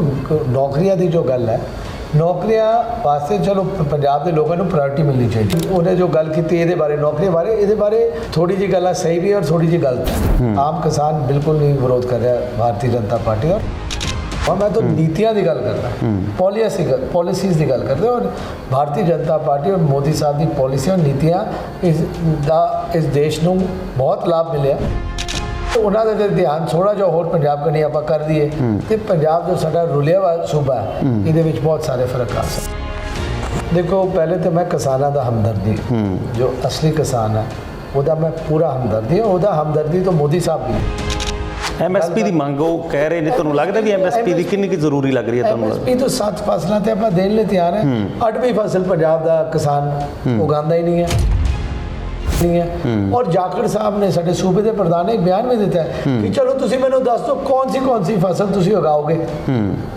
ਦੇਖੋ ਨੌਕਰੀਆਂ ਦੀ ਜੋ ਗੱਲ ਹੈ ਨੌਕਰੀਆਂ ਵਾਸਤੇ ਚਲੋ ਪੰਜਾਬ ਦੇ ਲੋਕਾਂ ਨੂੰ ਪ੍ਰਾਇੋਰਟੀ ਮਿਲਣੀ ਚਾਹੀਦੀ ਉਹਨੇ ਜੋ ਗੱਲ ਕੀਤੀ ਇਹਦੇ ਬਾਰੇ ਨੌਕਰੀਆਂ ਬਾਰੇ ਇਹਦੇ ਬਾਰੇ ਥੋੜੀ ਜੀ ਗੱਲਾਂ ਸਹੀ ਵੀ ਔਰ ਥੋੜੀ ਜੀ ਗਲਤ ਹੈ। ਆਮ ਕਿਸਾਨ ਬਿਲਕੁਲ ਨਹੀਂ ਵਿਰੋਧ ਕਰ ਰਿਹਾ ਭਾਰਤੀ ਜਨਤਾ ਪਾਰਟੀ ਔਰ ਔਰ ਮੈਂ ਤਾਂ ਨੀਤੀਆਂ ਦੀ ਗੱਲ ਕਰਦਾ। ਪਾਲਿਸੀ ਪਾਲਿਸੀਜ਼ ਦੀ ਗੱਲ ਕਰਦਾ ਔਰ ਭਾਰਤੀ ਜਨਤਾ ਪਾਰਟੀ ਔਰ ਮੋਦੀ ਸਾਹਿਬ ਦੀ ਪਾਲਿਸੀ ਔਰ ਨੀਤੀਆਂ ਇਸ ਦਾ ਇਸ ਦੇਸ਼ ਨੂੰ ਬਹੁਤ ਲਾਭ ਮਿਲਿਆ। ਤੇ ਉਹਨਾਂ ਦਾ ਜੇ ਧਿਆਨ ਥੋੜਾ ਜਿਹਾ ਹੋਰ ਪੰਜਾਬ ਕਨੀ ਆਪਾਂ ਕਰ ਦਈਏ। ਤੇ ਪੰਜਾਬ ਜੋ ਸਾਡਾ ਰੁਲਿਆ ਵਾ ਸੂਬਾ ਇਹਦੇ ਵਿੱਚ ਬਹੁਤ ਸਾਰੇ ਫ਼ਰਕ ਆ। ਸਕਦੇ ਦੇਖੋ ਪਹਿਲੇ ਤੇ ਮੈਂ ਕਿਸਾਨਾਂ ਦਾ ਹਮਦਰਦੀ। ਜੋ ਅਸਲੀ ਕਿਸਾਨ ਹੈ ਉਹਦਾ ਮੈਂ ਪੂਰਾ ਹਮਦਰਦੀ ਉਹਦਾ ਹਮਦਰਦੀ ਤਾਂ ਮੋਦੀ ਸਾਹਿਬ ਵੀ ਐਮਐਸਪੀ ਦੀ ਮੰਗ ਉਹ ਕਹਿ ਰਹੇ ਨੇ ਤੁਹਾਨੂੰ ਲੱਗਦਾ ਵੀ ਐਮਐਸਪੀ ਦੀ ਕਿੰਨੀ ਕੁ ਜ਼ਰੂਰੀ ਲੱਗ ਰਹੀ ਹੈ ਤੁਹਾਨੂੰ? ਐਮਐਸਪੀ ਤੋਂ ਸੱਤ ਫਸਲਾਂ ਤੇ ਆਪਾਂ ਦੇਣ ਲਈ ਤਿਆਰ ਹੈ। ਅੱਠਵੀਂ ਫਸਲ ਪੰਜਾਬ ਦਾ ਕਿਸਾਨ ਉਗਾਉਂਦਾ ਹੀ ਨਹੀਂ ਹੈ। ਨਹੀਂ ਹੈ। ਔਰ ਜਾਖੜ ਸਾਹਿਬ ਨੇ ਸਾਡੇ ਸੂਬੇ ਦੇ ਪ੍ਰਧਾਨ ਨੇ ਬਿਆਨ ਵੀ ਦਿੱਤਾ ਹੈ ਕਿ ਚਲੋ ਤੁਸੀਂ ਮੈਨੂੰ ਦੱਸ ਦਿਓ ਕੌਣ ਸੀ ਕੌਣ ਸੀ ਫਸਲ ਤੁਸੀਂ ਉਗਾਓਗੇ।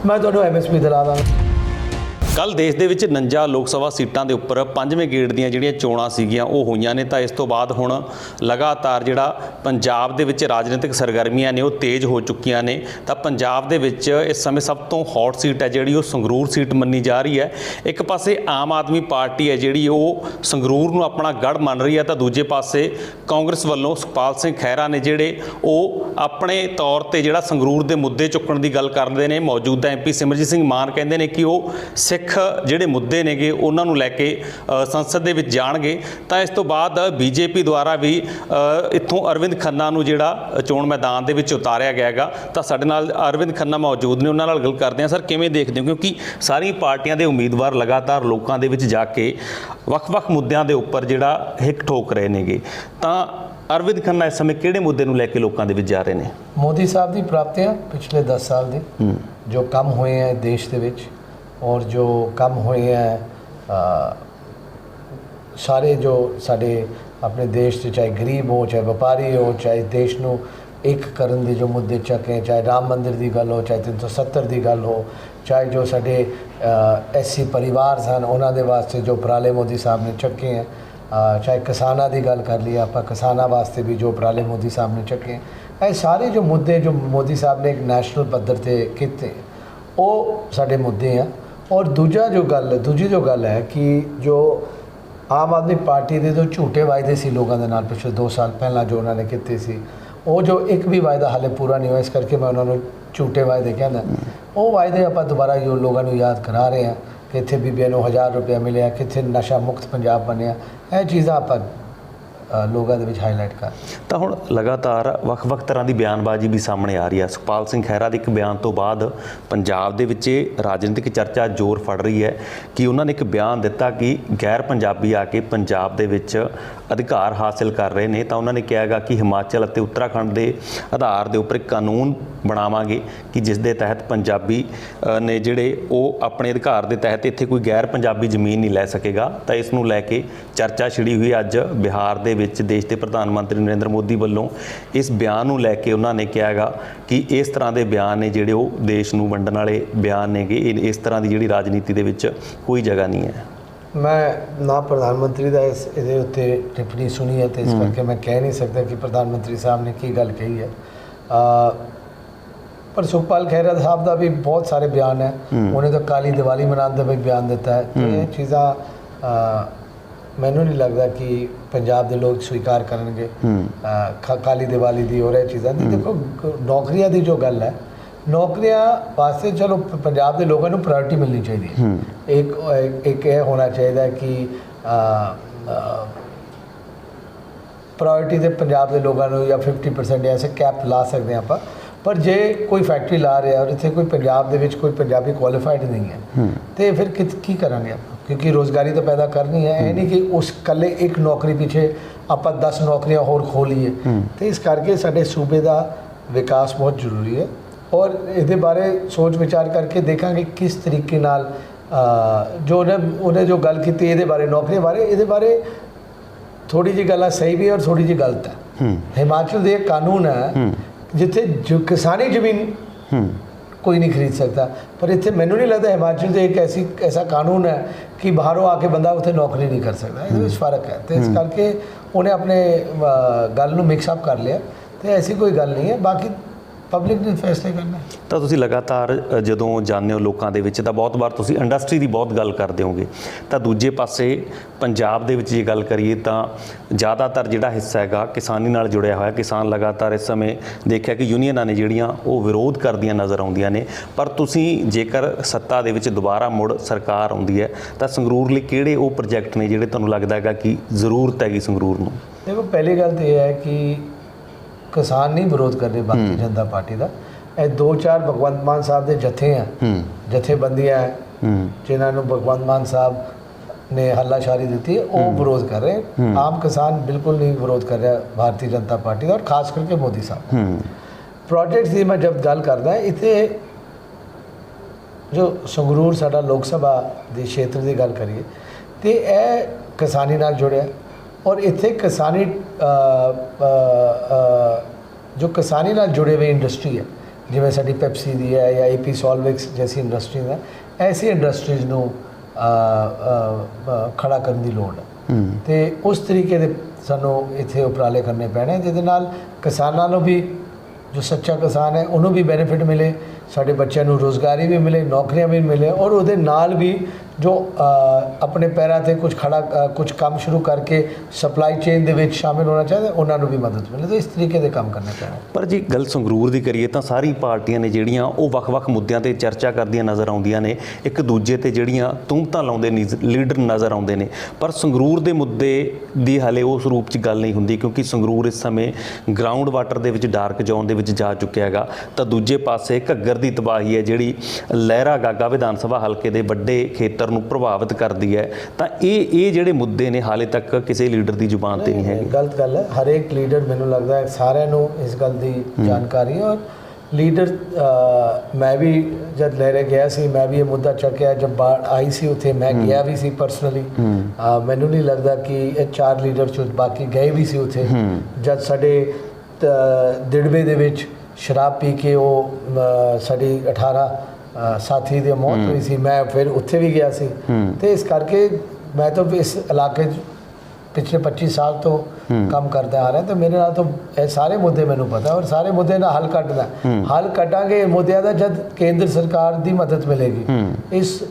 ਮੈਂ ਤੁਹਾਨੂੰ ਐਮਐਸਪੀ ਦਿਲਾ ਦਾਂਗਾ। ਕੱਲ ਦੇਸ਼ ਦੇ ਵਿੱਚ 49 ਲੋਕ ਸਭਾ ਸੀਟਾਂ ਦੇ ਉੱਪਰ ਪੰਜਵੇਂ ਗੇੜ ਦੀਆਂ ਜਿਹੜੀਆਂ ਚੋਣਾਂ ਸੀਗੀਆਂ, ਉਹ ਹੋਈਆਂ ਨੇ। ਤਾਂ ਇਸ ਤੋਂ ਬਾਅਦ ਹੁਣ ਲਗਾਤਾਰ ਜਿਹੜਾ ਪੰਜਾਬ ਦੇ ਵਿੱਚ ਰਾਜਨੀਤਿਕ ਸਰਗਰਮੀਆਂ ਨੇ, ਉਹ ਤੇਜ਼ ਹੋ ਚੁੱਕੀਆਂ ਨੇ। ਤਾਂ ਪੰਜਾਬ ਦੇ ਵਿੱਚ ਇਸ ਸਮੇਂ ਸਭ ਤੋਂ ਹੌਟ ਸੀਟ ਹੈ ਜਿਹੜੀ, ਉਹ ਸੰਗਰੂਰ ਸੀਟ ਮੰਨੀ ਜਾ ਰਹੀ ਹੈ। ਇੱਕ ਪਾਸੇ ਆਮ ਆਦਮੀ ਪਾਰਟੀ ਹੈ ਜਿਹੜੀ, ਉਹ ਸੰਗਰੂਰ ਨੂੰ ਆਪਣਾ ਗੜ ਮੰਨ ਰਹੀ ਹੈ। ਤਾਂ ਦੂਜੇ ਪਾਸੇ ਕਾਂਗਰਸ ਵੱਲੋਂ ਸੁਖਪਾਲ ਸਿੰਘ ਖਹਿਰਾ ਨੇ ਜਿਹੜੇ, ਉਹ ਆਪਣੇ ਤੌਰ ਤੇ ਜਿਹੜਾ ਸੰਗਰੂਰ ਦੇ ਮੁੱਦੇ ਚੁੱਕਣ ਦੀ ਗੱਲ ਕਰਦੇ ਨੇ। ਮੌਜੂਦਾ ਐਮਪੀ ਸਿਮਰਜੀਤ ਸਿੰਘ ਮਾਨ ਕਹਿੰਦੇ ਨੇ ਕਿ ਉਹ ਸਿੱਖ ਜਿਹੜੇ ਮੁੱਦੇ ਨੇਗੇ ਉਹਨਾਂ ਨੂੰ ਲੈ ਕੇ ਸੰਸਦ ਦੇ ਵਿੱਚ ਜਾਣਗੇ। ਤਾਂ ਇਸ ਤੋਂ ਬਾਅਦ ਬੀਜੇਪੀ ਦੁਆਰਾ ਵੀ ਇੱਥੋਂ ਅਰਵਿੰਦ ਖੰਨਾ ਨੂੰ ਜਿਹੜਾ ਚੋਣ ਮੈਦਾਨ ਦੇ ਵਿੱਚ ਉਤਾਰਿਆ ਗਿਆ ਹੈਗਾ। ਤਾਂ ਸਾਡੇ ਨਾਲ ਅਰਵਿੰਦ ਖੰਨਾ ਮੌਜੂਦ ਨੇ ਉਹਨਾਂ ਨਾਲ ਗੱਲ ਕਰਦੇ ਹਾਂ। ਸਰ ਕਿਵੇਂ ਦੇਖਦੇ ਹੋ? ਕਿਉਂਕਿ ਸਾਰੀਆਂ ਪਾਰਟੀਆਂ ਦੇ ਉਮੀਦਵਾਰ ਲਗਾਤਾਰ ਲੋਕਾਂ ਦੇ ਵਿੱਚ ਜਾ ਕੇ ਵੱਖ-ਵੱਖ ਮੁੱਦਿਆਂ ਦੇ ਉੱਪਰ ਜਿਹੜਾ ਹਿੱਕ ਠੋਕ ਰਹੇ ਨੇਗੇ। ਤਾਂ ਅਰਵਿੰਦ ਖੰਨਾ ਇਸ ਸਮੇਂ ਕਿਹੜੇ ਮੁੱਦੇ ਨੂੰ ਲੈ ਕੇ ਲੋਕਾਂ ਦੇ ਵਿੱਚ ਜਾ ਰਹੇ ਨੇ? ਮੋਦੀ ਸਾਹਿਬ ਦੀ ਪ੍ਰਾਪਤੀਆਂ ਪਿਛਲੇ 10 ਸਾਲ ਦੀ ਜੋ ਕੰਮ ਹੋਏ ਹੈ ਦੇਸ਼ ਦੇ ਵਿੱਚ ਔਰ ਜੋ ਕੰਮ ਹੋਏ ਹੈ ਸਾਰੇ ਜੋ ਸਾਡੇ ਆਪਣੇ ਦੇਸ਼ 'ਚ ਚਾਹੇ ਗਰੀਬ ਹੋ, ਚਾਹੇ ਵਪਾਰੀ ਹੋ, ਚਾਹੇ ਦੇਸ਼ ਨੂੰ ਇੱਕ ਕਰਨ ਦੇ ਜੋ ਮੁੱਦੇ ਚੱਕੇ ਚਾਹੇ ਰਾਮ ਮੰਦਿਰ ਦੀ ਗੱਲ ਹੋ, ਚਾਹੇ 370 ਦੀ ਗੱਲ ਹੋ, ਚਾਹੇ ਜੋ ਸਾਡੇ ਐਸਸੀ ਪਰਿਵਾਰ ਸਨ, ਉਹਨਾਂ ਦੇ ਵਾਸਤੇ ਜੋ ਉਪਰਾਲੇ ਮੋਦੀ ਸਾਹਿਬ ਨੇ ਚੱਕੇ ਹੈ ਚਾਹੇ ਕਿਸਾਨਾਂ ਦੀ ਗੱਲ ਕਰ ਲਈ ਆਪਾਂ, ਕਿਸਾਨਾਂ ਵਾਸਤੇ ਵੀ ਜੋ ਉਪਰਾਲੇ ਮੋਦੀ ਸਾਹਿਬ ਨੇ ਚੱਕੇ ਇਹ ਸਾਰੇ ਜੋ ਮੁੱਦੇ ਜੋ ਮੋਦੀ ਸਾਹਿਬ ਨੇ ਇੱਕ ਨੈਸ਼ਨਲ ਪੱਧਰ ਤੇ ਕੀਤੇ, ਉਹ ਸਾਡੇ ਮੁੱਦੇ ਆ। ਔਰ ਦੂਜਾ ਜੋ ਗੱਲ, ਦੂਜੀ ਜੋ ਗੱਲ ਹੈ ਕਿ ਜੋ ਆਮ ਆਦਮੀ ਪਾਰਟੀ ਦੇ ਜੋ ਝੂਠੇ ਵਾਅਦੇ ਸੀ ਲੋਕਾਂ ਦੇ ਨਾਲ ਪਿਛਲੇ 2 ਸਾਲ ਪਹਿਲਾਂ ਜੋ ਉਹਨਾਂ ਨੇ ਕੀਤੇ ਸੀ, ਉਹ ਜੋ ਇੱਕ ਵੀ ਵਾਅਦਾ ਹਾਲੇ ਪੂਰਾ ਨਹੀਂ ਹੋਇਆ, ਇਸ ਕਰਕੇ ਮੈਂ ਉਹਨਾਂ ਨੂੰ ਝੂਠੇ ਵਾਅਦੇ ਕਹਿੰਦਾ। ਉਹ ਵਾਅਦੇ ਆਪਾਂ ਦੁਬਾਰਾ ਜੋ ਲੋਕਾਂ ਨੂੰ ਯਾਦ ਕਰਾ ਰਹੇ ਹਾਂ ਕਿ ਇੱਥੇ ਬੀਬੀਆਂ ਨੂੰ 1000 ਰੁਪਏ ਮਿਲਿਆ, ਕਿੱਥੇ ਨਸ਼ਾ ਮੁਕਤ ਪੰਜਾਬ ਬਣਿਆ, ਇਹ ਚੀਜ਼ਾਂ ਆਪਾਂ ਲੋਕਾਂ ਦੇ ਵਿੱਚ ਹਾਈਲਾਈਟ ਕਰ। ਤਾਂ ਹੁਣ ਲਗਾਤਾਰ ਵੱਖ-ਵੱਖ ਤਰ੍ਹਾਂ ਦੀ ਬਿਆਨਬਾਜ਼ੀ ਵੀ ਸਾਹਮਣੇ ਆ ਰਹੀ ਹੈ। ਸੁਖਪਾਲ ਸਿੰਘ ਖਹਿਰਾ ਦੇ ਇੱਕ ਬਿਆਨ ਤੋਂ ਬਾਅਦ ਪੰਜਾਬ ਦੇ ਵਿੱਚ ਇਹ ਰਾਜਨੀਤਿਕ ਚਰਚਾ ਜ਼ੋਰ ਫੜ ਰਹੀ ਹੈ ਕਿ ਉਹਨਾਂ ਨੇ ਇੱਕ ਬਿਆਨ ਦਿੱਤਾ ਕਿ ਗੈਰ ਪੰਜਾਬੀ ਆ ਕੇ ਪੰਜਾਬ ਦੇ ਵਿੱਚ ਅਧਿਕਾਰ ਹਾਸਲ ਕਰ ਰਹੇ ਨੇ, ਤਾਂ ਉਹਨਾਂ ਨੇ ਕਿਹਾਗਾ ਕਿ ਹਿਮਾਚਲ ਅਤੇ ਉੱਤਰਾਖੰਡ ਦੇ ਆਧਾਰ ਦੇ ਉੱਪਰ ਕਾਨੂੰਨ ਬਣਾਵਾਂਗੇ ਕਿ ਜਿਸ ਦੇ ਤਹਿਤ ਪੰਜਾਬੀ ਨੇ ਜਿਹੜੇ ਉਹ ਆਪਣੇ ਅਧਿਕਾਰ ਦੇ ਤਹਿਤ ਇੱਥੇ ਕੋਈ ਗੈਰ ਪੰਜਾਬੀ ਜ਼ਮੀਨ ਨਹੀਂ ਲੈ ਸਕੇਗਾ। ਤਾਂ ਇਸ ਨੂੰ ਲੈ ਕੇ ਚਰਚਾ ਛਿੜੀ ਹੋਈ ਅੱਜ ਬਿਹਾਰ ਦੇ ਵਿੱਚ ਦੇਸ਼ ਦੇ ਪ੍ਰਧਾਨ ਮੰਤਰੀ ਨਰਿੰਦਰ ਮੋਦੀ ਵੱਲੋਂ ਇਸ ਬਿਆਨ ਨੂੰ ਲੈ ਕੇ ਉਹਨਾਂ ਨੇ ਕਿਹਾਗਾ ਕਿ ਇਸ ਤਰ੍ਹਾਂ ਦੇ ਬਿਆਨ ਨੇ ਜਿਹੜੇ ਉਹ ਦੇਸ਼ ਨੂੰ ਵੰਡਣ ਵਾਲੇ ਬਿਆਨ ਨੇਗੇ। ਇਹ- ਇਸ ਤਰ੍ਹਾਂ ਦੀ ਜਿਹੜੀ ਰਾਜਨੀਤੀ ਦੇ ਵਿੱਚ ਕੋਈ ਜਗ੍ਹਾ ਨਹੀਂ ਹੈ। ਮੈਂ ਨਾ ਪ੍ਰਧਾਨ ਮੰਤਰੀ ਦਾ ਇਸ ਇਹਦੇ ਉੱਤੇ ਟਿੱਪਣੀ ਸੁਣੀ ਹੈ ਤੇ ਇਸ ਕਰਕੇ ਮੈਂ ਕਹਿ ਨਹੀਂ ਸਕਦਾ ਕਿ ਪ੍ਰਧਾਨ ਮੰਤਰੀ ਸਾਹਿਬ ਨੇ ਕੀ ਗੱਲ ਕਹੀ ਹੈ। ਅ, ਪਰ ਸੁਖਪਾਲ ਖਹਿਰਾ ਸਾਹਿਬ ਦਾ ਵੀ ਬਹੁਤ ਸਾਰੇ ਬਿਆਨ ਹੈ। ਉਹਨੇ ਤਾਂ ਕਾਲੀ ਦੀਵਾਲੀ ਮਨਾਉਣ ਦਾ ਵੀ ਬਿਆਨ ਦਿੱਤਾ ਹੈ। ਤੇ ਇਹ ਚੀਜ਼ਾਂ ਮੈਨੂੰ ਨਹੀਂ ਲੱਗਦਾ ਕਿ ਪੰਜਾਬ ਦੇ ਲੋਕ ਸਵੀਕਾਰ ਕਰਨਗੇ। ਕਾਲੀ ਦੀਵਾਲੀ ਦੀ ਹੋਰ ਇਹ ਚੀਜ਼ਾਂ ਦੀ। ਦੇਖੋ ਨੌਕਰੀਆਂ ਦੀ ਜੋ ਗੱਲ ਹੈ ਨੌਕਰੀਆਂ ਵਾਸਤੇ ਚਲੋ ਪੰਜਾਬ ਦੇ ਲੋਕਾਂ ਨੂੰ ਪ੍ਰਾਇੋਰਟੀ ਮਿਲਣੀ ਚਾਹੀਦੀ ਹੈ। ਇੱਕ ਇੱਕ- ਇਹ ਹੋਣਾ ਚਾਹੀਦਾ ਹੈ ਕਿ ਪ੍ਰਾਇੋਰਟੀ ਦੇ ਪੰਜਾਬ ਦੇ ਲੋਕਾਂ ਨੂੰ ਜਾਂ 50% ਐਸੇ ਕੈਪ ਲਾ ਸਕਦੇ ਆਪਾਂ। ਪਰ ਜੇ ਕੋਈ ਫੈਕਟਰੀ ਲਾ ਰਿਹਾ ਔਰ ਇੱਥੇ ਕੋਈ ਪੰਜਾਬ ਦੇ ਵਿੱਚ ਕੋਈ ਪੰਜਾਬੀ ਕੁਆਲੀਫਾਈਡ ਨਹੀਂ ਹੈ ਤੇ ਫਿਰ ਕਿਤ- ਕੀ ਕਰਾਂਗੇ ਆਪਾਂ? ਕਿਉਂਕਿ ਰੋਜ਼ਗਾਰੀ ਤਾਂ ਪੈਦਾ ਕਰਨੀ ਹੈ। ਇਹ ਨਹੀਂ ਕਿ ਉਸ ਕੱਲੇ ਇੱਕ ਨੌਕਰੀ ਪਿੱਛੇ ਆਪਾਂ 10 ਨੌਕਰੀਆਂ ਹੋਰ ਖੋਲੀਏ ਤੇ ਇਸ ਕਰਕੇ ਸਾਡੇ ਸੂਬੇ ਦਾ ਵਿਕਾਸ ਬਹੁਤ ਜ਼ਰੂਰੀ ਹੈ। ਔਰ ਇਹਦੇ ਬਾਰੇ ਸੋਚ ਵਿਚਾਰ ਕਰਕੇ ਦੇਖਾਂਗੇ ਕਿਸ ਤਰੀਕੇ ਨਾਲ ਜੋ ਉਹਨੇ ਉਹਨੇ ਜੋ ਗੱਲ ਕੀਤੀ ਇਹਦੇ ਬਾਰੇ ਨੌਕਰੀ ਬਾਰੇ ਇਹਦੇ ਬਾਰੇ ਥੋੜੀ ਜਿਹੀ ਗੱਲਾਂ ਸਹੀ ਵੀ ਔਰ ਥੋੜੀ ਜਿਹੀ ਗਲਤ ਹੈ। ਹਿਮਾਚਲ ਦੇ ਕਾਨੂੰਨ ਹੈ ਜਿੱਥੇ ਜੋ ਕਿਸਾਨੀ ਜ਼ਮੀਨ ਕੋਈ ਨਹੀਂ ਖਰੀਦ ਸਕਦਾ। ਪਰ ਇੱਥੇ ਮੈਨੂੰ ਨਹੀਂ ਲੱਗਦਾ ਹਿਮਾਚਲ ਦੇ ਇੱਕ ਐਸੀ ਐਸਾ ਕਾਨੂੰਨ ਹੈ ਕਿ ਬਾਹਰੋਂ ਆ ਕੇ ਬੰਦਾ ਉੱਥੇ ਨੌਕਰੀ ਨਹੀਂ ਕਰ ਸਕਦਾ। ਇਹਦੇ ਵਿੱਚ ਫ਼ਰਕ ਹੈ। ਤੇ ਇਸ ਕਰਕੇ ਉਹਨੇ ਆਪਣੇ ਗੱਲ ਨੂੰ ਮਿਕਸ ਅਪ ਕਰ ਲਿਆ। ਤੇ ਐਸੀ ਕੋਈ ਗੱਲ ਨਹੀਂ ਹੈ। ਬਾਕੀ ਪਬਲਿਕ ਨੇ ਫੈਸਲੇ ਕਰਨਾ। ਤਾਂ ਤੁਸੀਂ ਲਗਾਤਾਰ ਜਦੋਂ ਜਾਂਦੇ ਹੋ ਲੋਕਾਂ ਦੇ ਵਿੱਚ ਤਾਂ ਬਹੁਤ ਵਾਰ ਤੁਸੀਂ ਇੰਡਸਟਰੀ ਦੀ ਬਹੁਤ ਗੱਲ ਕਰਦੇ ਹੋਗੇ ਤਾਂ ਦੂਜੇ ਪਾਸੇ ਪੰਜਾਬ ਦੇ ਵਿੱਚ ਜੇ ਗੱਲ ਕਰੀਏ ਤਾਂ ਜ਼ਿਆਦਾਤਰ ਜਿਹੜਾ ਹਿੱਸਾ ਹੈਗਾ ਕਿਸਾਨੀ ਨਾਲ ਜੁੜਿਆ ਹੋਇਆ। ਕਿਸਾਨ ਲਗਾਤਾਰ ਇਸ ਸਮੇਂ ਦੇਖਿਆ ਕਿ ਯੂਨੀਅਨਾਂ ਨੇ ਜਿਹੜੀਆਂ ਉਹ ਵਿਰੋਧ ਕਰਦੀਆਂ ਨਜ਼ਰ ਆਉਂਦੀਆਂ ਨੇ। ਪਰ ਤੁਸੀਂ ਜੇਕਰ ਸੱਤਾ ਦੇ ਵਿੱਚ ਦੁਬਾਰਾ ਮੁੜ ਸਰਕਾਰ ਆਉਂਦੀ ਹੈ ਤਾਂ ਸੰਗਰੂਰ ਲਈ ਕਿਹੜੇ ਉਹ ਪ੍ਰੋਜੈਕਟ ਨੇ ਜਿਹੜੇ ਤੁਹਾਨੂੰ ਲੱਗਦਾ ਹੈਗਾ ਕਿ ਜ਼ਰੂਰਤ ਹੈਗੀ ਸੰਗਰੂਰ ਨੂੰ? ਦੇਖੋ ਪਹਿਲੀ ਗੱਲ ਤਾਂ ਇਹ ਹੈ ਕਿ ਕਿਸਾਨ ਨਹੀਂ ਵਿਰੋਧ ਕਰ ਰਹੇ ਭਾਰਤੀ ਜਨਤਾ ਪਾਰਟੀ ਦਾ। ਇਹ ਦੋ ਚਾਰ ਭਗਵੰਤ ਮਾਨ ਸਾਹਿਬ ਦੇ ਜਥੇ ਆ। ਜਥੇਬੰਦੀਆਂ ਹੈ। ਜਿਨ੍ਹਾਂ ਨੂੰ ਭਗਵੰਤ ਮਾਨ ਸਾਹਿਬ ਨੇ ਹੱਲਾਸ਼ਾਰੀ ਦਿੱਤੀ ਉਹ ਵਿਰੋਧ ਕਰ ਰਹੇ। ਆਮ ਕਿਸਾਨ ਬਿਲਕੁਲ ਨਹੀਂ ਵਿਰੋਧ ਕਰ ਰਿਹਾ ਭਾਰਤੀ ਜਨਤਾ ਪਾਰਟੀ ਦਾ ਔਰ ਖਾਸ ਕਰਕੇ ਮੋਦੀ ਸਾਹਿਬ। ਪ੍ਰੋਜੈਕਟਸ ਦੀ ਮੈਂ ਜਦ ਗੱਲ ਕਰਦਾ ਇੱਥੇ ਜੋ ਸੰਗਰੂਰ ਸਾਡਾ ਲੋਕ ਸਭਾ ਦੇ ਖੇਤਰ ਦੀ ਗੱਲ ਕਰੀਏ ਤੇ ਇਹ ਕਿਸਾਨੀ ਨਾਲ ਜੁੜਿਆ। ਔਰ ਇੱਥੇ ਕਿਸਾਨੀ ਜੋ ਕਿਸਾਨੀ ਨਾਲ ਜੁੜੇ ਹੋਏ ਇੰਡਸਟਰੀ ਹੈ ਜਿਵੇਂ ਸਾਡੀ ਪੈਪਸੀ ਦੀ ਹੈ ਜਾਂ ਏਪੀ ਸੋਲਵਿਕਸ ਜੈਸੀ ਇੰਡਸਟਰੀ ਹੈ ਐਸੀ ਇੰਡਸਟਰੀਜ਼ ਨੂੰ ਖੜਾ ਕਰਨ ਦੀ ਲੋੜ ਹੂੰ। ਤੇ ਉਸ ਤਰੀਕੇ ਦੇ ਸਾਨੂੰ ਇੱਥੇ ਉਪਰਾਲੇ ਕਰਨੇ ਪੈਣੇ ਜਿਹਦੇ ਨਾਲ ਕਿਸਾਨਾਂ ਨੂੰ ਵੀ ਜੋ ਸੱਚਾ ਕਿਸਾਨ ਹੈ ਉਹਨੂੰ ਵੀ ਬੈਨੀਫਿਟ ਮਿਲੇ ਸਾਡੇ ਬੱਚਿਆਂ ਨੂੰ ਰੋਜ਼ਗਾਰੀ ਵੀ ਮਿਲੇ ਨੌਕਰੀਆਂ ਵੀ ਮਿਲੇ ਔਰ ਉਹਦੇ ਨਾਲ ਵੀ ਜੋ ਆਪਣੇ ਪੈਰਾਂ ਤੇ ਕੁਝ ਖੜਾ ਅ, ਕੁਝ ਕੰਮ ਸ਼ੁਰੂ ਕਰਕੇ ਸਪਲਾਈ ਚੇਨ ਦੇ ਵਿੱਚ ਸ਼ਾਮਿਲ ਹੋਣਾ ਚਾਹੀਦਾ ਉਹਨਾਂ ਨੂੰ ਵੀ ਮਦਦ ਮਿਲੇ। ਤਾਂ ਇਸ ਤਰੀਕੇ ਦੇ ਕੰਮ ਕਰਨਾ ਚਾਹੀਦਾ ਪਰ ਜੇ ਗੱਲ ਸੰਗਰੂਰ ਦੀ ਕਰੀਏ ਤਾਂ ਸਾਰੀ ਪਾਰਟੀਆਂ ਨੇ ਜਿਹੜੀਆਂ ਉਹ ਵੱਖ-ਵੱਖ ਮੁੱਦਿਆਂ ਤੇ ਚਰਚਾ ਕਰਦੀਆਂ ਨਜ਼ਰ ਆਉਂਦੀਆਂ ਨੇ। ਇੱਕ ਦੂਜੇ ਤੇ ਜਿਹੜੀਆਂ ਤੂਮਤਾਂ ਲਾਉਂਦੇ ਨੀਜ਼- ਲੀਡਰ ਨਜ਼ਰ ਆਉਂਦੇ ਨੇ। ਪਰ ਸੰਗਰੂਰ ਦੇ ਮੁੱਦੇ ਦੀ ਹਲੇ ਉਸ ਰੂਪ 'ਚ ਗੱਲ ਨਹੀਂ ਹੁੰਦੀ ਕਿਉਂਕਿ ਸੰਗਰੂਰ ਇਸ ਸਮੇਂ ਗਰਾਊਂਡ ਵਾਟਰ ਦੇ ਵਿੱਚ ਡਾਰਕ ਜ਼ੋਨ ਦੇ ਵਿੱਚ ਜਾ ਚੁੱਕਿਆ ਹੈਗਾ। ਤਾਂ ਦੂਜੇ ਪਾਸੇ ਘੱਗਰ ਦੀ ਤਬਾਹੀ ਹੈ ਜਿਹੜੀ ਲਹਿਰਾ ਗਾਗਾ ਵਿਧਾਨ ਸਭਾ ਹਲਕੇ ਦੇ ਵੱਡੇ ਖੇਤ ਖੇਤਰ ਨੂੰ ਪ੍ਰਭਾਵਿਤ ਕਰਦੀ ਹੈ ਤਾਂ ਇਹ ਇਹ ਜਿਹੜੇ ਮੁੱਦੇ ਨੇ ਹਾਲੇ ਤੱਕ ਕਿਸੇ ਲੀਡਰ ਦੀ ਜ਼ੁਬਾਨ ਤੇ ਨਹੀਂ ਹੈਗੇ। ਗਲਤ ਗੱਲ ਹੈ। ਹਰੇਕ ਲੀਡਰ ਮੈਨੂੰ ਲੱਗਦਾ ਹੈ ਸਾਰਿਆਂ ਨੂੰ ਇਸ ਗੱਲ ਦੀ ਜਾਣਕਾਰੀ ਹੈ। ਔਰ ਲੀਡਰ ਮੈਂ ਵੀ ਜਦ ਲਹਿਰੇ ਗਿਆ ਸੀ ਮੈਂ ਵੀ ਇਹ ਮੁੱਦਾ ਚੱਕਿਆ। ਜਦ ਬਾੜ ਆਈ ਸੀ ਉੱਥੇ ਮੈਂ ਗਿਆ ਵੀ ਸੀ ਪਰਸਨਲੀ ਮੈਨੂੰ ਨਹੀਂ ਲੱਗਦਾ ਕਿ ਇਹ ਚਾਰ ਲੀਡਰ ਚੋਂ ਬਾਕੀ ਗਏ ਵੀ ਸੀ ਉੱਥੇ। ਜਦ ਸਾਡੇ ਦਿੜਵੇ ਦੇ ਵਿੱਚ ਸ਼ਰਾਬ ਪੀ ਕੇ ਉਹ ਸਾਡੀ 18 ਅ, ਸਾਥੀ ਦੀ ਮੌਤ ਹੋਈ ਸੀ। ਮੈਂ ਫਿਰ ਉੱਥੇ ਵੀ ਗਿਆ ਸੀ। ਤੇ ਇਸ ਕਰਕੇ ਮੈਂ ਤਾਂ ਇਸ ਇਲਾਕੇ 'ਚ ਪਿਛਲੇ 25 ਸਾਲ ਤੋਂ ਕੰਮ ਕਰਦਾ ਆ ਰਿਹਾ। ਤੇ ਮੇਰੇ ਨਾਲ ਤਾਂ ਇਹ ਸਾਰੇ ਮੁੱਦੇ ਮੈਨੂੰ ਪਤਾ ਔਰ ਸਾਰੇ ਮੁੱਦੇ ਦਾ ਹੱਲ ਕੱਢਦਾ ਹੱਲ ਕੱਢਾਂਗੇ ਮੁੱਦਿਆਂ ਦਾ ਜਦ ਕੇਂਦਰ ਸਰਕਾਰ ਦੀ ਮਦਦ ਮਿਲੇਗੀ। ਇਸ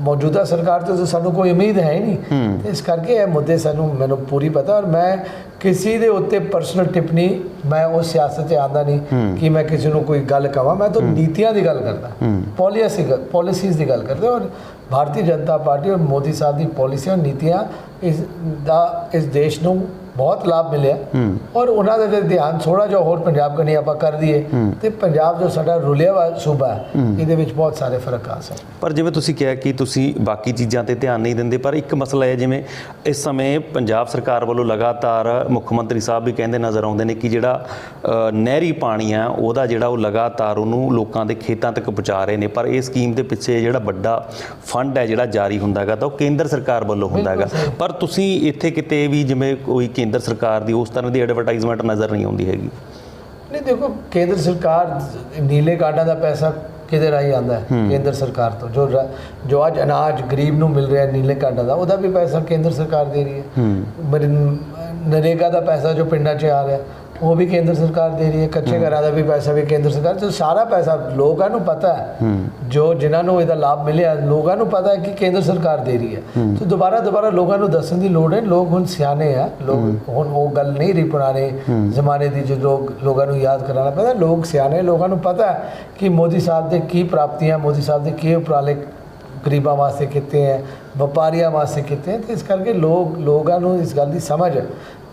ਮੌਜੂਦਾ ਸਰਕਾਰ ਤੋਂ ਸਾਨੂੰ ਕੋਈ ਉਮੀਦ ਹੈ ਹੀ ਨਹੀਂ। ਤੇ ਇਸ ਕਰਕੇ ਇਹ ਮੁੱਦੇ ਸਾਨੂੰ ਮੈਨੂੰ ਪੂਰੀ ਪਤਾ ਔਰ ਮੈਂ ਕਿਸੇ ਦੇ ਉੱਤੇ ਪਰਸਨਲ ਟਿੱਪਣੀ ਮੈਂ ਉਸ ਸਿਆਸਤ 'ਚ ਆਂਦਾ ਨਹੀਂ ਕਿ ਮੈਂ ਕਿਸੇ ਨੂੰ ਕੋਈ ਗੱਲ ਕਵਾਂ। ਮੈਂ ਤਾਂ ਨੀਤੀਆਂ ਦੀ ਗੱਲ ਕਰਦਾ। ਪਾਲਿਸੀ ਪਾਲਿਸੀਜ਼ ਦੀ ਗੱਲ ਕਰਦਾ ਔਰ ਭਾਰਤੀ ਜਨਤਾ ਪਾਰਟੀ ਔਰ ਮੋਦੀ ਸਾਹਿਬ ਦੀ ਪਾਲਿਸੀਆਂ ਨੀਤੀਆਂ ਇਸ ਦਾ ਇਸ ਦੇਸ਼ ਨੂੰ ਬਹੁਤ ਲਾਭ ਮਿਲਿਆ। ਔਰ ਉਹਨਾਂ ਦਾ ਜੇ ਧਿਆਨ ਥੋੜਾ ਜਿਹਾ ਹੋਰ ਪੰਜਾਬ ਕਨੀ ਆਪਾਂ ਕਰ ਦਈਏ ਤੇ ਪੰਜਾਬ ਜੋ ਸਾਡਾ ਰੁਲਿਆ ਵਾ ਸੂਬਾ ਇਹਦੇ ਵਿੱਚ ਬਹੁਤ ਸਾਰੇ ਫ਼ਰਕ ਆ ਸਕਦੇ ਪਰ ਜਿਵੇਂ ਤੁਸੀਂ ਕਿਹਾ ਕਿ ਤੁਸੀਂ ਬਾਕੀ ਚੀਜ਼ਾਂ ਤੇ ਧਿਆਨ ਨਹੀਂ ਦਿੰਦੇ ਪਰ ਇੱਕ ਮਸਲਾ ਹੈ ਜਿਵੇਂ ਇਸ ਸਮੇਂ ਪੰਜਾਬ ਸਰਕਾਰ ਵੱਲੋਂ ਲਗਾਤਾਰ ਮੁੱਖ ਮੰਤਰੀ ਸਾਹਿਬ ਵੀ ਕਹਿੰਦੇ ਨਜ਼ਰ ਆਉਂਦੇ ਨੇ ਕਿ ਜਿਹੜਾ ਨਹਿਰੀ ਪਾਣੀ ਆ ਉਹਦਾ ਜਿਹੜਾ ਉਹ ਲਗਾਤਾਰ ਉਹਨੂੰ ਲੋਕਾਂ ਦੇ ਖੇਤਾਂ ਤੱਕ ਪਹੁੰਚਾ ਰਹੇ ਨੇ। ਪਰ ਇਹ ਸਕੀਮ ਦੇ ਪਿੱਛੇ ਜਿਹੜਾ ਵੱਡਾ ਫੰਡ ਹੈ ਜਿਹੜਾ ਜਾਰੀ ਹੁੰਦਾ ਹੈਗਾ ਤਾਂ ਉਹ ਕੇਂਦਰ ਸਰਕਾਰ ਵੱਲੋਂ ਹੁੰਦਾ ਹੈਗਾ। ਪਰ ਤੁਸੀਂ ਇੱਥੇ ਕਿਤੇ ਵੀ ਜਿਵੇਂ ਕੋਈ ਕੇਂਦਰ ਸਰਕਾਰ ਦੀ ਉਸ ਤਰ੍ਹਾਂ ਦੀ ਐਡਵਰਟਾਈਜ਼ਮੈਂਟ ਨਜ਼ਰ ਨਹੀਂ ਆਉਂਦੀ ਹੈਗੀ। ਨਹੀਂ ਦੇਖੋ ਕੇਂਦਰ ਸਰਕਾਰ ਨੀਲੇ ਕਾਰਡਾਂ ਦਾ ਪੈਸਾ ਕਿਹਦੇ ਰਾਹੀਂ ਆਉਂਦਾ ਹੈ? ਕੇਂਦਰ ਸਰਕਾਰ ਤੋਂ। ਜੋ ਜੋ ਅੱਜ ਅਨਾਜ ਗਰੀਬ ਨੂੰ ਮਿਲ ਰਿਹਾ ਨੀਲੇ ਕਾਰਡਾਂ ਦਾ ਉਹਦਾ ਵੀ ਪੈਸਾ ਕੇਂਦਰ ਸਰਕਾਰ ਦੇ ਰਹੀ ਹੈ। ਮਰ- ਨਰੇਗਾ ਦਾ ਪੈਸਾ ਜੋ ਪਿੰਡਾਂ 'ਚ ਆ ਰਿਹਾ ਉਹ ਵੀ ਕੇਂਦਰ ਸਰਕਾਰ ਦੇ ਰਹੀ ਹੈ ਕੱਚੇ ਘਰਾਂ ਦਾ ਵੀ ਪੈਸਾ ਵੀ ਕੇਂਦਰ ਸਰਕਾਰ ਤੇ ਸਾਰਾ ਪੈਸਾ ਲੋਕਾਂ ਨੂੰ ਪਤਾ ਹੈ। ਜੋ ਜਿਨ੍ਹਾਂ ਨੂੰ ਇਹਦਾ ਲਾਭ ਮਿਲਿਆ ਲੋਕਾਂ ਨੂੰ ਪਤਾ ਹੈ ਕਿ ਕੇਂਦਰ ਸਰਕਾਰ ਦੇ ਰਹੀ ਹੈ। ਤੇ ਦੁਬਾਰਾ ਦੁਬਾਰਾ ਲੋਕਾਂ ਨੂੰ ਦੱਸਣ ਦੀ ਲੋੜ ਹੈ ਲੋਕ ਹੁਣ ਸਿਆਣੇ ਆ ਲੋਕ ਹੁਣ ਉਹ ਗੱਲ ਨਹੀਂ ਰਹੀ ਪੁਰਾਣੇ ਜ਼ਮਾਨੇ ਦੀ ਜੋ ਲੋਕ ਲੋਕਾਂ ਨੂੰ ਯਾਦ ਕਰਾਉਣਾ ਪੈਂਦਾ ਲੋਕ ਸਿਆਣੇ ਲੋਕਾਂ ਨੂੰ ਪਤਾ ਹੈ ਕਿ ਮੋਦੀ ਸਾਹਿਬ ਦੇ ਕੀ ਪ੍ਰਾਪਤੀਆਂ ਮੋਦੀ ਸਾਹਿਬ ਦੇ ਕੀ ਉਪਰਾਲੇ ਗਰੀਬਾਂ ਵਾਸਤੇ ਕੀਤੇ ਹੈ ਵਪਾਰੀਆਂ ਵਾਸਤੇ ਕੀਤੇ ਤੇ ਇਸ ਕਰਕੇ ਲੋਕ ਲੋਕਾਂ ਨੂੰ ਇਸ ਗੱਲ ਦੀ ਸਮਝ ਹੈ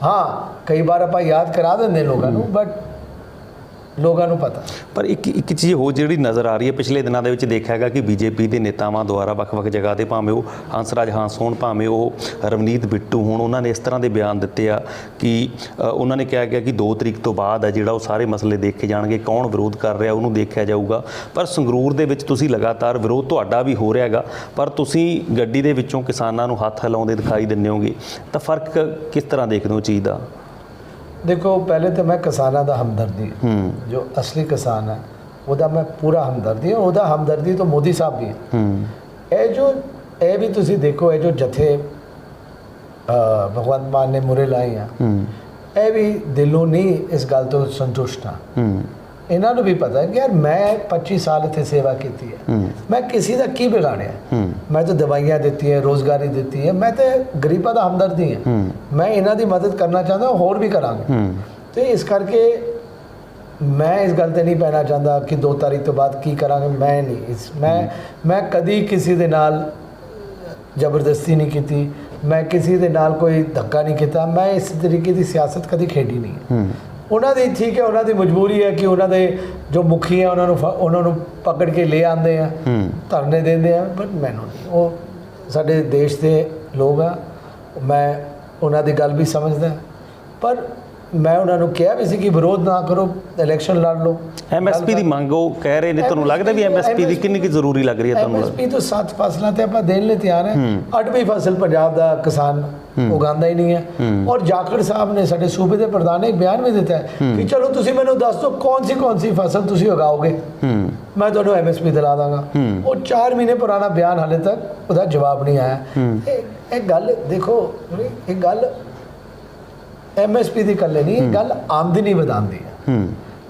ਹਾਂ ਕਈ ਵਾਰ ਆਪਾਂ ਯਾਦ ਕਰਾ ਦਿੰਦੇ ਲੋਕਾਂ ਨੂੰ ਬਟ ਲੋਕਾਂ ਨੂੰ ਪਤਾ। ਪਰ ਇੱਕ ਇੱਕ ਚੀਜ਼ ਹੋਰ ਜਿਹੜੀ ਨਜ਼ਰ ਆ ਰਹੀ ਹੈ, ਪਿਛਲੇ ਦਿਨਾਂ ਦੇ ਵਿੱਚ ਦੇਖਿਆ ਗਿਆ ਕਿ ਬੀਜੇਪੀ ਦੇ ਨੇਤਾਵਾਂ ਦੁਆਰਾ ਵੱਖ-ਵੱਖ ਜਗ੍ਹਾ ਤੇ ਭਾਵੇਂ ਉਹ ਹੰਸਰਾਜ ਹਾਂਸ ਹੋਣ, ਭਾਵੇਂ ਉਹ ਰਵਨੀਤ ਬਿੱਟੂ ਹੋਣ, ਉਹਨਾਂ ਨੇ ਇਸ ਤਰ੍ਹਾਂ ਦੇ ਬਿਆਨ ਦਿੱਤੇ ਆ ਕਿ ਉਹਨਾਂ ਨੇ ਕਿਹਾ ਗਿਆ ਕਿ 2 ਤਰੀਕ ਤੋਂ ਬਾਅਦ ਹੈ ਜਿਹੜਾ ਉਹ ਸਾਰੇ ਮਸਲੇ ਦੇਖੇ ਜਾਣਗੇ, ਕੌਣ ਵਿਰੋਧ ਕਰ ਰਿਹਾ, ਉਹਨੂੰ ਦੇਖਿਆ ਜਾਊਗਾ। ਪਰ ਸੰਗਰੂਰ ਦੇ ਵਿੱਚ ਤੁਸੀਂ ਲਗਾਤਾਰ ਵਿਰੋਧ ਤੁਹਾਡਾ ਵੀ ਹੋ ਰਿਹਾ ਹੈਗਾ, ਪਰ ਤੁਸੀਂ ਗੱਡੀ ਦੇ ਵਿੱਚੋਂ ਕਿਸਾਨਾਂ ਨੂੰ ਹੱਥ ਹਿਲਾਉਂਦੇ ਦਿਖਾਈ ਦਿੰਦੇ ਹੋਗੇ। ਤਾਂ ਫ਼ਰਕ ਕਿਸ ਤਰ੍ਹਾਂ ਦੇਖਦੇ ਹੋ ਚੀਜ਼ ਦਾ? ਦੇਖੋ ਪਹਿਲੇ ਤਾਂ ਮੈਂ ਕਿਸਾਨਾਂ ਦਾ ਹਮਦਰਦੀ। ਹਾਂ। ਹੂੰ ਜੋ ਅਸਲੀ ਕਿਸਾਨ ਹੈ ਉਹਦਾ ਮੈਂ ਪੂਰਾ ਹਮਦਰਦੀ ਹਾਂ। ਉਹਦਾ ਹਮਦਰਦੀ ਤਾਂ ਮੋਦੀ ਸਾਹਿਬ ਵੀ ਹੈ। ਇਹ ਜੋ ਇਹ ਵੀ ਤੁਸੀਂ ਦੇਖੋ ਇਹ ਜੋ ਜਥੇ ਭਗਵੰਤ ਮਾਨ ਨੇ ਮੁਰੇ ਲਾਏ ਆ। ਹੂੰ। ਇਹ ਵੀ ਦਿਲੋਂ ਨਹੀਂ ਇਸ ਗੱਲ ਤੋਂ ਸੰਤੁਸ਼ਟ ਆ। ਹੂੰ। ਇਹਨਾਂ ਨੂੰ ਵੀ ਪਤਾ ਹੈ ਕਿ ਯਾਰ ਮੈਂ 25 ਸਾਲ ਇੱਥੇ ਸੇਵਾ ਕੀਤੀ ਹੈ। ਮੈਂ ਕਿਸੇ ਦਾ ਕੀ ਵਿਗਾੜਿਆ ਮੈਂ ਤਾਂ ਦਵਾਈਆਂ ਦਿੱਤੀਆਂ ਰੋਜ਼ਗਾਰੀ ਦਿੱਤੀ ਹੈ। ਮੈਂ ਤੇ ਗਰੀਬਾਂ ਦਾ ਹਮਦਰਦੀ ਹਾਂ। ਮੈਂ ਇਹਨਾਂ ਦੀ ਮਦਦ ਕਰਨਾ ਚਾਹੁੰਦਾ ਹੋਰ ਵੀ ਕਰਾਂਗਾ। ਤੇ ਇਸ ਕਰਕੇ ਮੈਂ ਇਸ ਗੱਲ ਤੇ ਨਹੀਂ ਪੈਣਾ ਚਾਹੁੰਦਾ ਕਿ 2 ਤਾਰੀਖ ਤੋਂ ਬਾਅਦ ਕੀ ਕਰਾਂਗੇ। ਮੈਂ ਨਹੀਂ। ਇਸ ਮੈਂ ਮੈਂ ਕਦੀ ਕਿਸੇ ਦੇ ਨਾਲ ਜ਼ਬਰਦਸਤੀ ਨਹੀਂ ਕੀਤੀ। ਮੈਂ ਕਿਸੇ ਦੇ ਨਾਲ ਕੋਈ ਧੱਕਾ ਨਹੀਂ ਕੀਤਾ। ਮੈਂ ਇਸ ਤਰੀਕੇ ਦੀ ਸਿਆਸਤ ਕਦੀ ਖੇਡੀ ਨਹੀਂ ਹੈ। ਉਹਨਾਂ ਦੀ ਠੀਕ ਹੈ ਉਹਨਾਂ ਦੀ ਮਜਬੂਰੀ ਹੈ ਕਿ ਉਹਨਾਂ ਦੇ ਜੋ ਮੁਖੀ ਹੈ ਉਹਨਾਂ ਨੂੰ ਉਹਨਾਂ ਨੂੰ ਪਕੜ ਕੇ ਲੈ ਆਉਂਦੇ ਆ ਧਰਨੇ ਦਿੰਦੇ ਆ ਬਟ ਮੈਨੂੰ ਨਹੀਂ ਉਹ ਸਾਡੇ ਦੇਸ਼ ਦੇ ਲੋਕ ਆ ਮੈਂ ਉਹਨਾਂ ਦੀ ਗੱਲ ਵੀ ਸਮਝਦਾ ਪਰ ਮੈਂ ਉਹਨਾਂ ਨੂੰ ਕਿਹਾ ਵੀ ਸੀ ਕਿ ਵਿਰੋਧ ਨਾ ਕਰੋ ਇਲੈਕਸ਼ਨ ਲੜ ਲਓ। ਐਮਐਸਪੀ ਦੀ ਮੰਗ ਉਹ ਕਹਿ ਰਹੇ ਨੇ ਤੁਹਾਨੂੰ ਲੱਗਦਾ ਵੀ ਐਮਐਸਪੀ ਦੀ ਕਿੰਨੀ ਕੁ ਜ਼ਰੂਰੀ ਲੱਗ ਰਹੀ ਹੈ ਤੁਹਾਨੂੰ ਐਮਐਸਪੀ ਤੋਂ ਸੱਤ ਫਸਲਾਂ ਤੇ ਆਪਾਂ ਦੇਣ ਲਈ ਤਿਆਰ ਹੈ। ਅੱਠਵੀਂ ਫਸਲ ਪੰਜਾਬ ਦਾ ਕਿਸਾਨ ਉਗਾਉਂਦਾ ਹੀ ਨਹੀਂ ਹੈ। ਔਰ ਜਾਖੜ ਸਾਹਿਬ ਨੇ ਸਾਡੇ ਸੂਬੇ ਦੇ ਪ੍ਰਧਾਨ ਨੇ ਬਿਆਨ ਵੀ ਦਿੱਤਾ ਹੈ ਕਿ ਚਲੋ ਤੁਸੀਂ ਮੈਨੂੰ ਦੱਸ ਦਿਓ ਕੌਣ ਸੀ ਕੌਣ ਸੀ ਫਸਲ ਤੁਸੀਂ ਉਗਾਓਗੇ? ਮੈਂ ਤੁਹਾਨੂੰ ਐਮਐਸਪੀ ਦਿਲਾ ਦਾਂਗਾ। ਉਹ 4 ਮਹੀਨੇ ਪੁਰਾਣਾ ਬਿਆਨ ਹਾਲੇ ਤੱਕ ਉਹਦਾ ਜਵਾਬ ਨਹੀਂ ਆਇਆ। ਇਹ ਇਹ ਗੱਲ ਦੇਖੋ ਇਹ ਗੱਲ ਐਮਐਸਪੀ ਦੀ ਇਕੱਲੇ ਨਹੀਂ ਗੱਲ ਆਮਦਨੀ ਵਧਾਉਂਦੀ ਹੈ ਹੂੰ।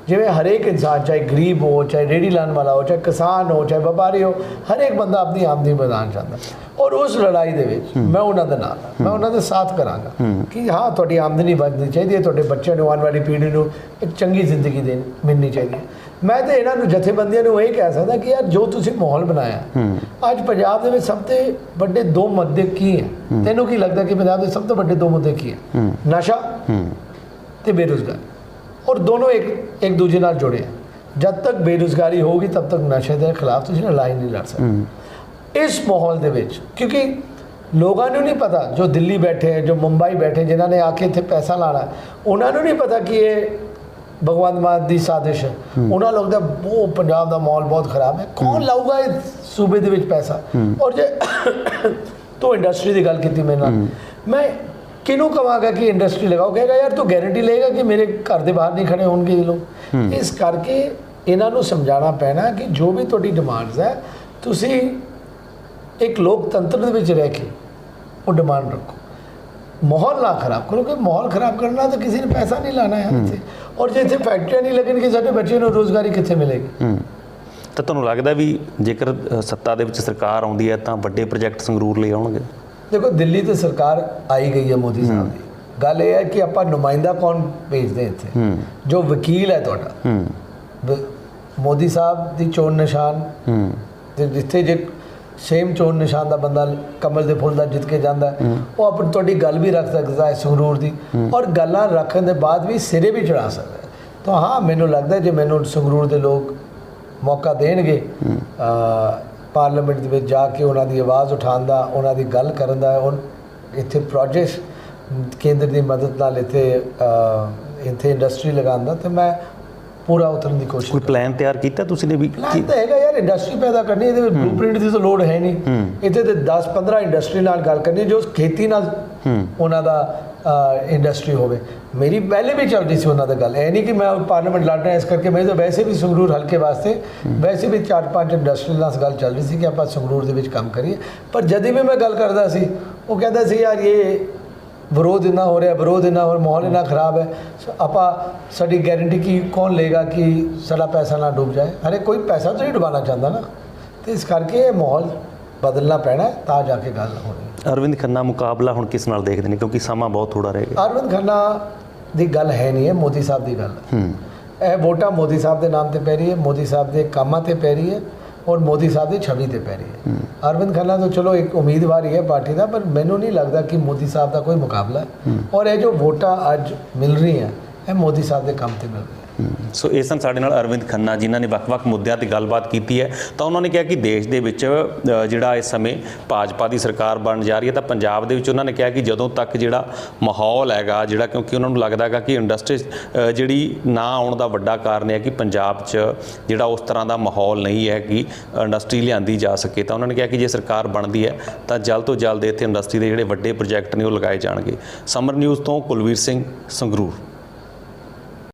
ਜਿਵੇਂ ਹਰੇਕ ਇਨਸਾਨ ਚਾਹੇ ਗਰੀਬ ਹੋ ਚਾਹੇ ਰੇੜੀ ਲਾਣ ਵਾਲਾ ਹੋ ਚਾਹੇ ਕਿਸਾਨ ਹੋ ਚਾਹੇ ਵਪਾਰੀ ਹੋ ਹਰੇਕ ਬੰਦਾ ਆਪਣੀ ਆਮਦਨੀ ਵਧਾਉਣਾ ਚਾਹੁੰਦਾ ਔਰ ਉਸ ਲੜਾਈ ਦੇ ਵਿੱਚ ਮੈਂ ਉਹਨਾਂ ਦੇ ਨਾਲ। ਮੈਂ ਉਹਨਾਂ ਦੇ ਸਾਥ ਕਰਾਂਗਾ ਕਿ ਹਾਂ ਤੁਹਾਡੀ ਆਮਦਨੀ ਵਧਣੀ ਚਾਹੀਦੀ ਹੈ ਤੁਹਾਡੇ ਬੱਚਿਆਂ ਨੂੰ ਆਉਣ ਵਾਲੀ ਪੀੜ੍ਹੀ ਨੂੰ ਇੱਕ ਚੰਗੀ ਜ਼ਿੰਦਗੀ ਦੇ ਮਿਲਣੀ ਚਾਹੀਦੀ ਹੈ। ਮੈਂ ਤੇ ਇਹਨਾਂ ਨੂੰ ਜਥੇਬੰਦੀਆਂ ਨੂੰ ਇਹ ਕਹਿ ਸਕਦਾ ਕਿ ਯਾਰ ਜੋ ਤੁਸੀਂ ਮਾਹੌਲ ਬਣਾਇਆ ਅੱਜ ਪੰਜਾਬ ਦੇ ਵਿੱਚ ਸਭ ਤੋਂ ਵੱਡੇ ਦੋ ਮੁੱਦੇ ਕੀ ਹੈ? ਤੈਨੂੰ ਕੀ ਲੱਗਦਾ ਕਿ ਪੰਜਾਬ ਦੇ ਸਭ ਤੋਂ ਵੱਡੇ ਦੋ ਮੁੱਦੇ ਕੀ ਹੈ? ਨਸ਼ਾ ਤੇ ਬੇਰੁਜ਼ਗਾਰੀ। ਔਰ ਦੋਨੋਂ ਇੱਕ ਇੱਕ ਦੂਜੇ ਨਾਲ ਜੁੜੇ ਆ। ਜਦ ਤੱਕ ਬੇਰੁਜ਼ਗਾਰੀ ਹੋਊਗੀ ਤਦ ਤੱਕ ਨਸ਼ੇ ਦੇ ਖਿਲਾਫ ਤੁਸੀਂ ਲੜਾਈ ਨਹੀਂ ਲੜ ਸਕਦੇ। ਇਸ ਮਾਹੌਲ ਦੇ ਵਿੱਚ ਕਿਉਂਕਿ ਲੋਕਾਂ ਨੂੰ ਨਹੀਂ ਪਤਾ ਜੋ ਦਿੱਲੀ ਬੈਠੇ ਹੈ ਜੋ ਮੁੰਬਈ ਬੈਠੇ ਜਿਨ੍ਹਾਂ ਨੇ ਆ ਕੇ ਇੱਥੇ ਪੈਸਾ ਲਾਣਾ ਉਹਨਾਂ ਨੂੰ ਨਹੀਂ ਪਤਾ ਕਿ ਇਹ ਭਗਵੰਤ ਮਾਨ ਦੀ ਸਾਜ਼ਿਸ਼। ਹੈ। ਉਹਨਾਂ ਲੋਕ ਦਾ ਉਹ ਪੰਜਾਬ ਦਾ ਮਾਹੌਲ ਬਹੁਤ ਖਰਾਬ ਹੈ। ਕੌਣ ਲਾਊਗਾ ਇਸ ਸੂਬੇ ਦੇ ਵਿੱਚ ਪੈਸਾ? ਔਰ ਜੇ ਤੂੰ ਇੰਡਸਟਰੀ ਦੀ ਗੱਲ ਕੀਤੀ ਮੇਰੇ ਨਾਲ ਮੈਂ ਕਿਹਨੂੰ ਕਵਾਂਗਾ ਕਿ ਇੰਡਸਟਰੀ ਲਗਾਓ? ਕਹੇਗਾ ਯਾਰ ਤੂੰ ਗਾਰੰਟੀ ਲਏਗਾ ਕਿ ਮੇਰੇ ਘਰ ਦੇ ਬਾਹਰ ਨਹੀਂ ਖੜੇ ਹੋਣਗੇ ਇਹ ਲੋਕ। ਇਸ ਕਰਕੇ ਇਹਨਾਂ ਨੂੰ ਸਮਝਾਉਣਾ ਪੈਣਾ ਕਿ ਜੋ ਵੀ ਤੁਹਾਡੀ ਡਿਮਾਂਡਸ ਹੈ ਤੁਸੀਂ ਇੱਕ ਲੋਕਤੰਤਰ ਦੇ ਵਿੱਚ ਰਹਿ ਕੇ ਉਹ ਡਿਮਾਂਡ ਰੱਖੋ। ਮਾਹੌਲ ਨਾ ਖਰਾਬ ਕਰੋ ਕਿ ਮਾਹੌਲ ਖਰਾਬ ਕਰਨਾ ਤਾਂ ਕਿਸੇ ਨੇ ਪੈਸਾ ਨਹੀਂ ਲਾਣਾ ਹੈ ਇੱਥੇ। ਔਰ ਜੇ ਇੱਥੇ ਫੈਕਟਰੀਆਂ ਨਹੀਂ ਲੱਗਣਗੇ ਸਾਡੇ ਬੱਚਿਆਂ ਨੂੰ ਰੋਜ਼ਗਾਰੀ ਕਿੱਥੇ ਮਿਲੇਗੀ? ਤਾਂ ਤੁਹਾਨੂੰ ਲੱਗਦਾ ਵੀ ਜੇਕਰ ਸੱਤਾ ਦੇ ਵਿੱਚ ਸਰਕਾਰ ਆਉਂਦੀ ਹੈ ਤਾਂ ਵੱਡੇ ਪ੍ਰੋਜੈਕਟ ਸੰਗਰੂਰ ਲਈ ਆਉਣਗੇ? ਦੇਖੋ ਦਿੱਲੀ ਤੇ ਸਰਕਾਰ ਆਈ ਗਈ ਹੈ ਮੋਦੀ ਸਾਹਿਬ ਦੀ। ਗੱਲ ਇਹ ਹੈ ਕਿ ਆਪਾਂ ਨੁਮਾਇੰਦਾ ਕੌਣ ਭੇਜਦੇ ਇੱਥੇ? ਜੋ ਵਕੀਲ ਹੈ ਤੁਹਾਡਾ। ਮੋਦੀ ਸਾਹਿਬ ਦੀ ਚੋਣ ਨਿਸ਼ਾਨ। ਤੇ ਜਿੱਥੇ ਜੇ ਸੇਮ ਚੋਣ ਨਿਸ਼ਾਨ ਦਾ ਬੰਦਾ ਕਮਲ ਦੇ ਫੁੱਲ ਦਾ ਜਿੱਤ ਕੇ ਜਾਂਦਾ ਉਹ ਆਪਣੀ ਤੁਹਾਡੀ ਗੱਲ ਵੀ ਰੱਖ ਸਕਦਾ ਹੈ ਸੰਗਰੂਰ ਦੀ। ਔਰ ਗੱਲਾਂ ਰੱਖਣ ਦੇ ਬਾਅਦ ਵੀ ਸਿਰੇ ਵੀ ਚੜਾ ਸਕਦਾ ਹੈ। ਤਾਂ ਹਾਂ ਮੈਨੂੰ ਲੱਗਦਾ ਹੈ ਜੇ ਮੈਨੂੰ ਸੰਗਰੂਰ ਦੇ ਲੋਕ ਮੌਕਾ ਦੇਣਗੇ ਪਾਰਲੀਮੈਂਟ ਦੇ ਵਿੱਚ ਜਾ ਕੇ ਉਹਨਾਂ ਦੀ ਆਵਾਜ਼ ਉਠਾਉਣ ਦਾ ਉਹਨਾਂ ਦੀ ਗੱਲ ਕਰਨ ਦਾ ਔਰ ਇੱਥੇ ਪ੍ਰੋਜੈਕਟ ਕੇਂਦਰ ਦੀ ਮਦਦ ਨਾਲ ਇੱਥੇ ਇੱਥੇ ਇੰਡਸਟਰੀ ਲਗਾਉਣ ਦਾ ਤੇ ਮੈਂ ਪੂਰਾ ਉਤਰਨ ਦੀ ਕੋਸ਼ਿਸ਼ ਕੋਈ ਪਲਾਨ ਤਿਆਰ ਕੀਤਾ ਤੁਸੀਂ ਨੇ ਵੀ ਪਲਾਨ ਤਾਂ ਹੈਗਾ ਯਾਰ ਇੰਡਸਟਰੀ ਪੈਦਾ ਕਰਨੀ ਇਹਦੇ ਵਿੱਚ ਬਲੂਪ੍ਰਿੰਟ ਦੀ ਤਾਂ ਲੋੜ ਹੈ ਨਹੀਂ। ਇੱਥੇ ਤੇ 10 15 ਇੰਡਸਟਰੀ ਨਾਲ ਗੱਲ ਕਰਨੀ ਜੋ ਖੇਤੀ ਨਾਲ ਉਹਨਾਂ ਦਾ ਇੰਡਸਟਰੀ ਹੋਵੇ। ਮੇਰੀ ਪਹਿਲੇ ਵੀ ਚੱਲਦੀ ਸੀ ਉਹਨਾਂ ਦਾ ਗੱਲ। ਇਹ ਨਹੀਂ ਕਿ ਮੈਂ ਪਾਰਲੀਮੈਂਟ ਲੜ ਰਿਹਾ ਇਸ ਕਰਕੇ ਮੈਂ ਤਾਂ ਵੈਸੇ ਵੀ ਸੰਗਰੂਰ ਹਲਕੇ ਵਾਸਤੇ ਵੈਸੇ ਵੀ ਚਾਰ ਪੰਜ ਇੰਡਸਟਰੀ ਨਾਲ ਗੱਲ ਚੱਲ ਰਹੀ ਸੀ ਕਿ ਆਪਾਂ ਸੰਗਰੂਰ ਦੇ ਵਿੱਚ ਕੰਮ ਕਰੀਏ। ਪਰ ਜਦ ਵੀ ਮੈਂ ਗੱਲ ਕਰਦਾ ਸੀ ਉਹ ਕਹਿੰਦਾ ਸੀ ਯਾਰ ਇਹ ਵਿਰੋਧ ਇੰਨਾ ਹੋ ਰਿਹਾ ਵਿਰੋਧ ਇੰਨਾ ਹੋ ਮਾਹੌਲ ਇੰਨਾ ਖਰਾਬ ਹੈ ਆਪਾਂ ਸਾਡੀ ਗਾਰੰਟੀ ਕੀ ਕੌਣ ਲੇਗਾ ਕਿ ਸਾਡਾ ਪੈਸਾ ਨਾ ਡੁੱਬ ਜਾਏ? ਹਰੇ ਕੋਈ ਪੈਸਾ ਤਾਂ ਨਹੀਂ ਡੁਬਾਉਣਾ ਚਾਹੁੰਦਾ ਨਾ। ਤੇ ਇਸ ਕਰਕੇ ਇਹ ਮਾਹੌਲ ਬਦਲਣਾ ਪੈਣਾ ਤਾਂ ਜਾ ਕੇ ਗੱਲ ਹੋਣੀ ਅਰਵਿੰਦ ਖੰਨਾ ਮੁਕਾਬਲਾ ਹੁਣ ਕਿਸ ਨਾਲ ਦੇਖਦੇ ਨੇ? ਕਿਉਂਕਿ ਸਮਾਂ ਬਹੁਤ ਥੋੜਾ ਰਹਿ ਗਿਆ। ਅਰਵਿੰਦ ਖੰਨਾ ਦੀ ਗੱਲ ਹੈ ਨਹੀਂ ਹੈ ਮੋਦੀ ਸਾਹਿਬ ਦੀ ਗੱਲ ਹੂੰ। ਇਹ ਵੋਟਾਂ ਮੋਦੀ ਸਾਹਿਬ ਦੇ ਨਾਮ ਤੇ ਪੈ ਰਹੀ ਹੈ ਮੋਦੀ ਸਾਹਿਬ ਦੇ ਕੰਮਾਂ ਤੇ ਪੈ ਰਹੀ ਹੈ। ਔਰ ਮੋਦੀ ਸਾਹਿਬ ਦੀ ਛਵੀ ਤੇ ਪੈ ਰਹੀ ਹੈ। ਅਰਵਿੰਦ ਖੰਨਾ ਤਾਂ ਚਲੋ ਇੱਕ ਉਮੀਦਵਾਰ ਹੀ ਹੈ ਪਾਰਟੀ ਦਾ ਪਰ ਮੈਨੂੰ ਨਹੀਂ ਲੱਗਦਾ ਕਿ ਮੋਦੀ ਸਾਹਿਬ ਦਾ ਕੋਈ ਮੁਕਾਬਲਾ ਔਰ ਇਹ ਜੋ ਵੋਟਾਂ ਅੱਜ ਮਿਲ ਰਹੀਆਂ ਇਹ ਮੋਦੀ ਸਾਹਿਬ ਦੇ ਕੰਮ ਤੇ ਮਿਲ ਰਹੀਆਂ। ਸੋ ਇਹ ਸਨ ਸਾਡੇ ਨਾਲ ਅਰਵਿੰਦ ਖੰਨਾ, ਜਿਨ੍ਹਾਂ ਨੇ ਵੱਖ-ਵੱਖ ਮੁੱਦਿਆਂ ਤੇ ਗੱਲਬਾਤ ਕੀਤੀ ਹੈ। ਤਾਂ ਉਹਨਾਂ ਨੇ ਕਿਹਾ ਕਿ ਦੇਸ਼ ਦੇ ਵਿੱਚ ਜਿਹੜਾ ਇਸ ਸਮੇਂ ਭਾਜਪਾ ਦੀ ਸਰਕਾਰ ਬਣ ਜਾ ਰਹੀ ਹੈ, ਤਾਂ ਪੰਜਾਬ ਦੇ ਵਿੱਚ ਉਹਨਾਂ ਨੇ ਕਿਹਾ ਕਿ ਜਦੋਂ ਤੱਕ ਜਿਹੜਾ ਮਾਹੌਲ ਹੈਗਾ, ਜਿਹੜਾ ਕਿਉਂਕਿ ਉਹਨਾਂ ਨੂੰ ਲੱਗਦਾ ਹੈਗਾ ਕਿ ਇੰਡਸਟਰੀ ਜਿਹੜੀ ਨਾ ਆਉਣ ਦਾ ਵੱਡਾ ਕਾਰਨ ਹੈ ਕਿ ਪੰਜਾਬ 'ਚ ਜਿਹੜਾ ਉਸ ਤਰ੍ਹਾਂ ਦਾ ਮਾਹੌਲ ਨਹੀਂ ਹੈ ਕਿ ਇੰਡਸਟਰੀ ਲਿਆਂਦੀ ਜਾ ਸਕੇ। ਤਾਂ ਉਹਨਾਂ ਨੇ ਕਿਹਾ ਕਿ ਜੇ ਸਰਕਾਰ ਬਣਦੀ ਹੈ, ਤਾਂ ਜਲਦ ਤੋਂ ਜਲਦ ਇੱਥੇ ਇੰਡਸਟਰੀ ਦੇ ਜਿਹੜੇ ਵੱਡੇ ਪ੍ਰੋਜੈਕਟ ਨੇ ਉਹ ਲਗਾਏ ਜਾਣਗੇ। ਸਮਰ ਨਿਊਜ਼ ਤੋਂ ਕੁਲਵੀਰ ਸਿੰਘ ਸੰਗਰੂਰ।